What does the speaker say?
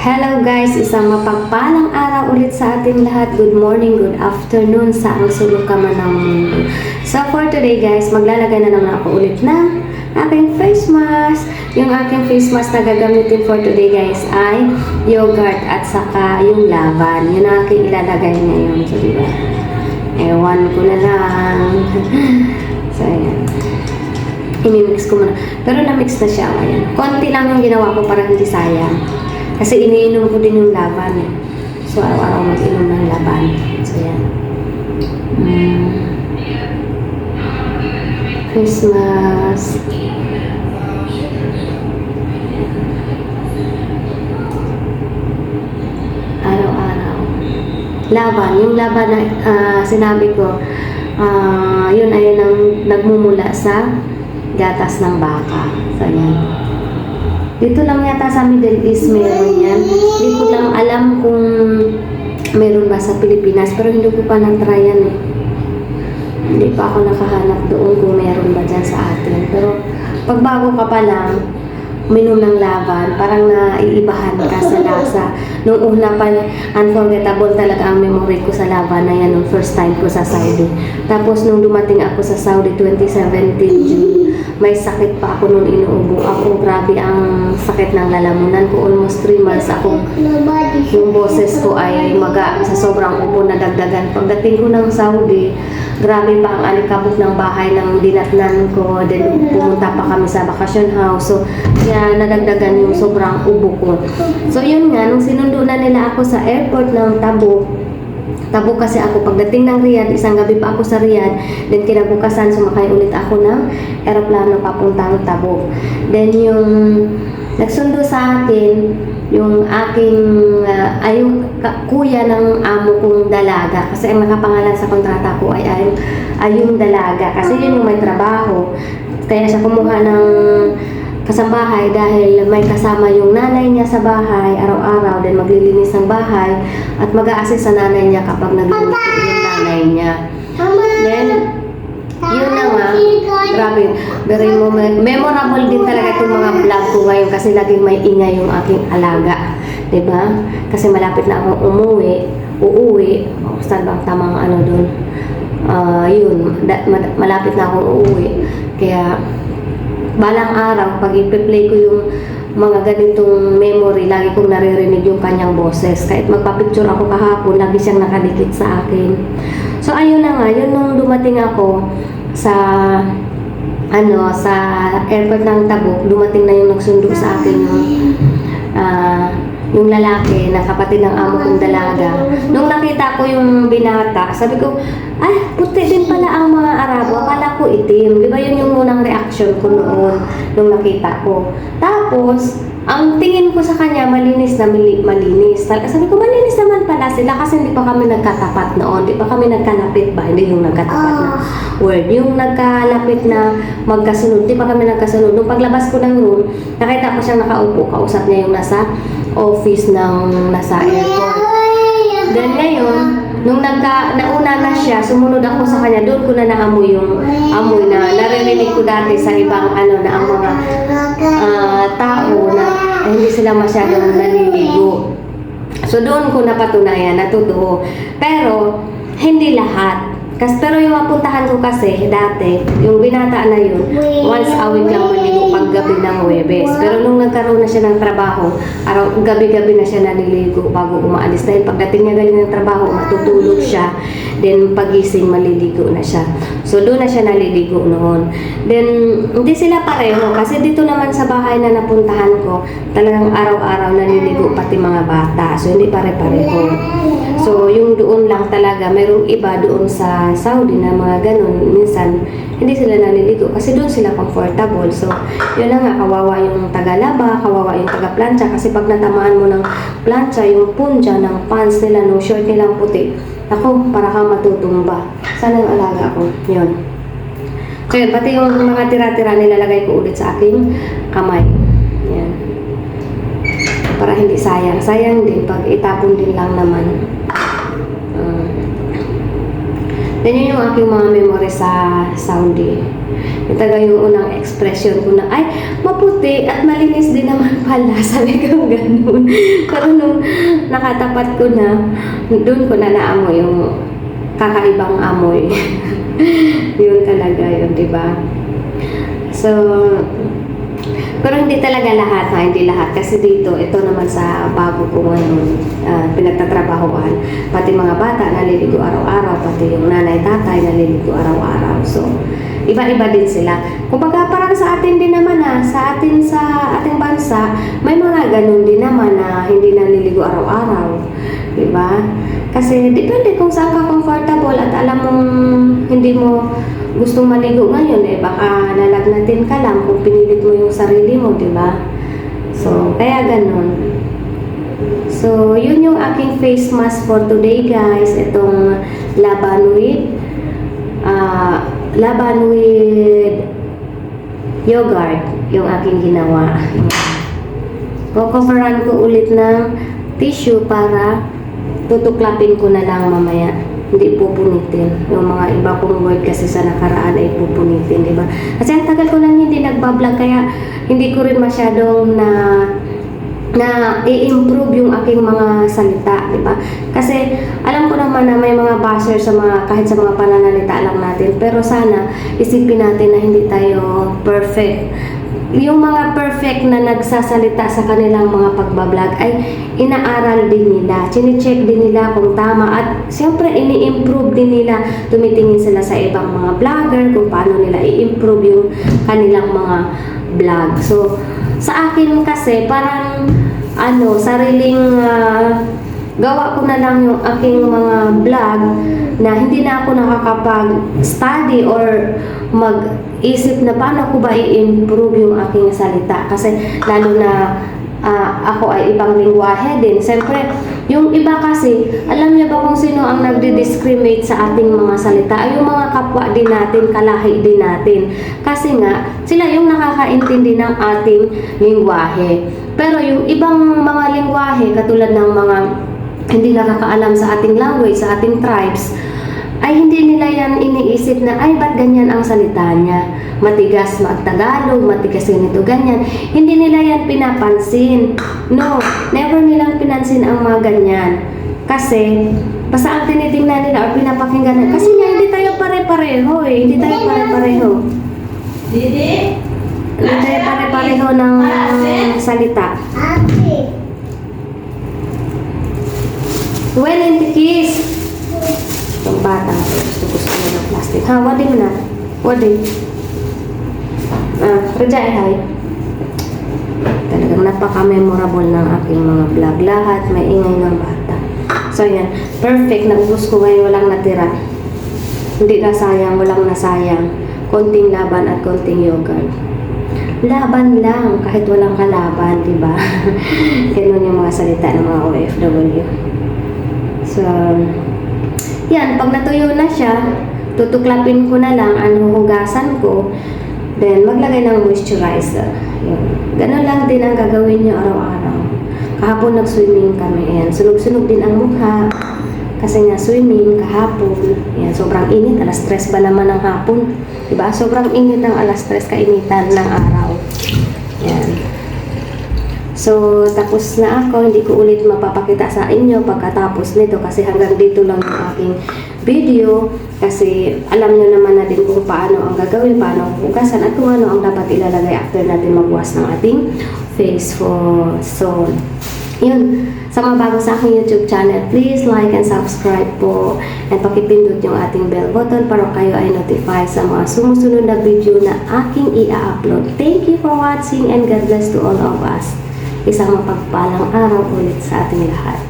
Hello guys, isang mapagpalang araw ulit sa ating lahat. Good morning, good afternoon sa ang sulok ka man ng mundo. So for today guys, maglalagay na naman ako ulit ng aking face mask. Yung aking face mask na gagamitin for today guys ay yogurt at saka yung laban. Yun ang aking ilalagay ngayon. So diba? Ewan ko na lang. so ayan. Imimix ko muna. Pero na-mix na siya. Ayan. Konti lang yung ginawa ko para hindi sayang. Kasi iniinom ko din yung laban eh. So, araw-araw mag-inom ng laban. So, yan. Mm. Christmas. Araw-araw. Laban. Yung laban na ah, sinabi ko, ah, yun ay nang nagmumula sa gatas ng baka. So, yan. Dito lang yata sa Middle East meron yan. Hindi ko lang alam kung meron ba sa Pilipinas. Pero hindi ko pa na-try yan eh. Hindi pa ako nakahanap doon kung meron ba dyan sa atin. Pero pag bago ka pa lang, minom ng laban, parang naiibahan ka sa lasa. Nung una pa, unforgettable talaga ang memory ko sa laban na yan nung first time ko sa Saudi. Tapos nung dumating ako sa Saudi 2017 June, may sakit pa ako nung inuubo ako. Grabe ang sakit ng lalamunan ko. Almost 3 months ako. Yung boses ko ay maga sa sobrang ubo na dagdagan. Pagdating ko ng Saudi, grabe pa ang alikabok ng bahay ng dinatnan ko. Then pumunta pa kami sa vacation house. So, kaya nadagdagan yung sobrang ubo ko. So, yun nga, nung sinundo na nila ako sa airport ng Tabuk, Tabuk kasi ako. Pagdating ng Riyadh, isang gabi pa ako sa Riyadh, then kinabukasan sumakay ulit ako ng eroplano papuntang Tabuk. Then yung nagsundo sa atin, yung aking ah, ay yung kuya ng amo kong dalaga. Kasi ang nakapangalan sa kontrata ko ay ay, ay yung dalaga. Kasi yun yung may trabaho. Kaya siya kumuha ng kasambahay dahil may kasama yung nanay niya sa bahay. Araw-araw din maglilinis ng bahay at mag-a-assist sa nanay niya kapag naglilinis yung nanay niya. Then yun na nga. Grabe. Very memorable din talaga itong mga vlog ko ngayon kasi laging may ingay yung aking alaga ba kasi malapit na akong umuwi uuwi. O saan bang tamang ano doon Ah, yun. Malapit na akong uuwi. Kaya balang araw, pag i-play ko yung mga ganitong memory, lagi kong naririnig yung kanyang boses. Kahit magpa-picture ako kahapon, lagi siyang nakadikit sa akin. So, ayun na nga, yun nung dumating ako sa ano, sa airport ng Tabuk, dumating na yung nagsundo sa akin yung ah, yung lalaki na kapatid ng amo kong dalaga. Nung nakita ko yung binata, sabi ko, ay, puti din pala ang mga Arabo. Akala ko itim. Di ba yun yung munang reaction ko noon nung nakita ko. Tapos, ang tingin ko sa kanya, malinis na mali- malinis. Tal- Sabi ko, malinis naman pala sila kasi hindi pa kami nagkatapat noon. Hindi pa kami nagkalapit ba? Hindi yung nagkatapat na word. Yung nagkalapit na magkasunod, hindi pa kami nagkasunod. Nung paglabas ko ng room, nakita ko siyang nakaupo. Kausap niya yung nasa office ng nasa airport. Then ngayon, nung nagka, nauna na siya, sumunod ako sa kanya, doon ko na naamoy yung amoy na naririnig ko dati sa ibang ano na ang mga ah, tao na eh, hindi sila masyadong naliligo. So doon ko napatunayan na totoo. Pero hindi lahat. Kas, pero yung mapuntahan ko kasi dati, yung binata na yun, once a week lang maligo gabi ng Huwebes. Pero nung nagkaroon na siya ng trabaho, araw, gabi-gabi na siya naliligo bago umaalis. Dahil pagdating niya galing ng trabaho, matutulog siya. Then pagising, maliligo na siya. So doon na siya naliligo noon. Then hindi sila pareho kasi dito naman sa bahay na napuntahan ko, talagang araw-araw naliligo pati mga bata. So hindi pare-pareho. So yung doon lang talaga, mayroong iba doon sa Saudi na mga ganun. Minsan hindi sila naliligo kasi doon sila comfortable. So yun na nga, kawawa yung tagalaba, kawawa yung taga-plancha kasi pag natamaan mo ng plancha, yung punja ng pants nila, no short nilang puti, ako, para kang matutumba. Sana yung alaga ko. Yun. Yun, pati yung mga tira-tira nilalagay ko ulit sa aking kamay. Yan. Para hindi sayang. Sayang din pag itapon din lang naman. Yun yung aking mga memory sa Saudi. Yung taga yung unang expression ko na, ay, maputi at malinis din naman pala. Sabi ko ganun. Pero nung nakatapat ko na, doon ko na naamoy yung kakaibang amoy. yun talaga yun, di ba? So, pero hindi talaga lahat, ha? hindi lahat. Kasi dito, ito naman sa bago ko ngayon, ah, pinagtatrabahoan, pati mga bata naliligo araw-araw, pati yung nanay, tatay naliligo araw-araw. So, iba-iba din sila. Kumbaga parang sa atin din naman ha, sa atin sa ating bansa, may mga ganun din naman na hindi naliligo araw-araw. Diba? Kasi depende kung saan ka comfortable at alam mong hindi mo gustong maligo ngayon, eh baka lalagnatin ka lang kung pinilit mo yung sarili mo, di ba? So, kaya ganun. So, yun yung aking face mask for today, guys. Itong laban with ah, laban with yogurt yung aking ginawa. Kukoveran ko ulit ng tissue para tutuklapin ko na lang mamaya. Hindi pupunitin. Yung mga iba kong word kasi sa nakaraan ay pupunitin, di ba? Kasi ang tagal ko nang hindi nagbablog kaya hindi ko rin masyadong na na i-improve yung aking mga salita, di ba? Kasi alam ko naman na may mga basher sa mga kahit sa mga pananalita lang natin, pero sana isipin natin na hindi tayo perfect. Yung mga perfect na nagsasalita sa kanilang mga pagbablog ay inaaral din nila, chine-check din nila kung tama at siyempre ini-improve din nila, tumitingin sila sa ibang mga vlogger kung paano nila i-improve yung kanilang mga vlog. So, sa akin kasi parang ano, sariling ah, gawa ko na lang yung aking mga vlog na hindi na ako nakakapag-study or mag-isip na paano ko ba i-improve yung aking salita. Kasi lalo na ah, ako ay ibang lingwahe din. Siyempre, yung iba kasi, alam niya ba kung sino ang nagdi-discriminate sa ating mga salita? Ay yung mga kapwa din natin, kalahi din natin. Kasi nga, sila yung nakakaintindi ng ating lingwahe. Pero yung ibang mga lingwahe, katulad ng mga hindi nakakaalam sa ating language, sa ating tribes, ay hindi nila yan iniisip na, ay, ba't ganyan ang salita niya? Matigas mag-Tagalog, matigas ganito, ganyan. Hindi nila yan pinapansin. No, never nilang pinansin ang mga ganyan. Kasi, basta ang tinitingnan nila or pinapakinggan nila. Kasi nga, hindi tayo pare-pareho eh. Hindi tayo pare-pareho. Didi? Hindi tayo pare-pareho ng salita. Well, and kiss. Itong bata, gusto gusto mo ng plastic. Ha, wadi mo na. Wadi. Ah, Rajay, hi. Talagang napaka-memorable ng aking mga vlog. Lahat may ingay ng bata. So, yan. Perfect. Naubos ko ngayon. Walang natira. Hindi na sayang. Walang nasayang. Konting laban at konting yogurt. Laban lang. Kahit walang kalaban, di ba? Ganun yung mga salita ng mga OFW. So, yan, pag natuyo na siya, tutuklapin ko na lang, ano, hugasan ko, then maglagay ng moisturizer. Yun. Ganun lang din ang gagawin niyo araw-araw. Kahapon nag-swimming kami, yan. Sunog-sunog din ang mukha. Kasi nga swimming kahapon, yan, sobrang init, alas stress ba naman ng hapon? Diba? Sobrang init ng alas stress kainitan ng araw. So, tapos na ako. Hindi ko ulit mapapakita sa inyo pagkatapos nito kasi hanggang dito lang yung aking video. Kasi alam nyo naman na din kung paano ang gagawin, paano ang hugasan at kung ano ang dapat ilalagay after natin magwash ng ating face for so yun. Sa mga bago sa aking YouTube channel, please like and subscribe po. And pakipindot yung ating bell button para kayo ay notify sa mga sumusunod na video na aking i-upload. Thank you for watching and God bless to all of us. Isang mapagpalang araw ulit sa ating lahat.